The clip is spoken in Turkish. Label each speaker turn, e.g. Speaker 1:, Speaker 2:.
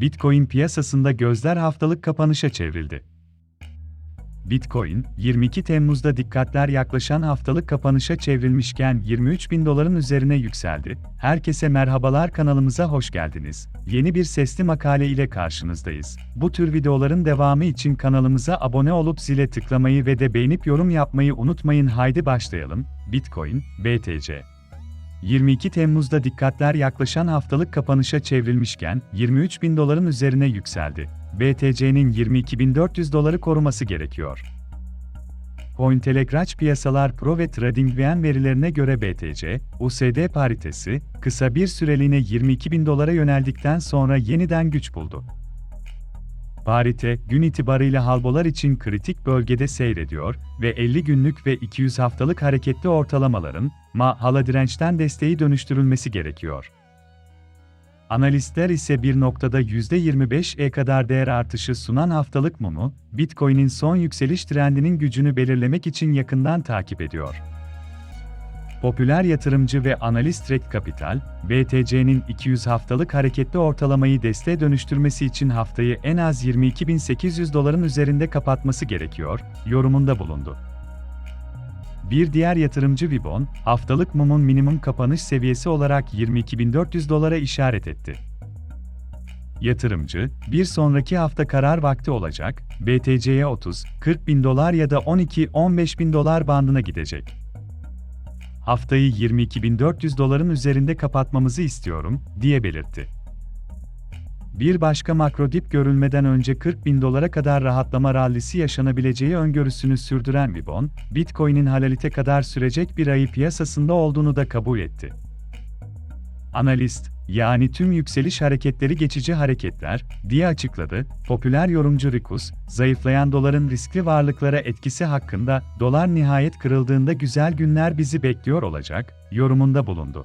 Speaker 1: Bitcoin piyasasında gözler haftalık kapanışa çevrildi. Bitcoin, 22 Temmuz'da dikkatler yaklaşan haftalık kapanışa çevrilmişken 23 bin doların üzerine yükseldi. Herkese merhabalar kanalımıza hoş geldiniz. Yeni bir sesli makale ile karşınızdayız. Bu tür videoların devamı için kanalımıza abone olup zile tıklamayı ve de beğenip yorum yapmayı unutmayın. Haydi başlayalım. Bitcoin, BTC. 22 Temmuz'da dikkatler yaklaşan haftalık kapanışa çevrilmişken 23 bin doların üzerine yükseldi. BTC'nin 22.400 doları koruması gerekiyor. Cointelegraph Piyasalar Pro ve TradingView verilerine göre BTC, USD paritesi, kısa bir süreliğine 22 bin dolara yöneldikten sonra yeniden güç buldu. Parite, gün itibarıyla halbolar için kritik bölgede seyrediyor ve 50 günlük ve 200 haftalık hareketli ortalamaların, ma hala dirençten desteği dönüştürülmesi gerekiyor. Analistler ise bir noktada %25'e kadar değer artışı sunan haftalık mumu, Bitcoin'in son yükseliş trendinin gücünü belirlemek için yakından takip ediyor. Popüler yatırımcı ve analist Trade Capital, BTC'nin 200 haftalık hareketli ortalamayı desteğe dönüştürmesi için haftayı en az 22.800 doların üzerinde kapatması gerekiyor, yorumunda bulundu. Bir diğer yatırımcı Vibon, haftalık mumun minimum kapanış seviyesi olarak 22.400 dolara işaret etti. Yatırımcı, bir sonraki hafta karar vakti olacak, BTC'ye 30, 40 bin dolar ya da 12-15 bin dolar bandına gidecek. Haftayı 22.400 doların üzerinde kapatmamızı istiyorum, diye belirtti. Bir başka makro dip görülmeden önce 40 bin dolara kadar rahatlama rallisi yaşanabileceği öngörüsünü sürdüren Vibon, Bitcoin'in halalite kadar sürecek bir ayı piyasasında olduğunu da kabul etti. Analist, yani tüm yükseliş hareketleri geçici hareketler, diye açıkladı. Popüler yorumcu Rikus, zayıflayan doların riskli varlıklara etkisi hakkında, dolar nihayet kırıldığında güzel günler bizi bekliyor olacak, yorumunda bulundu.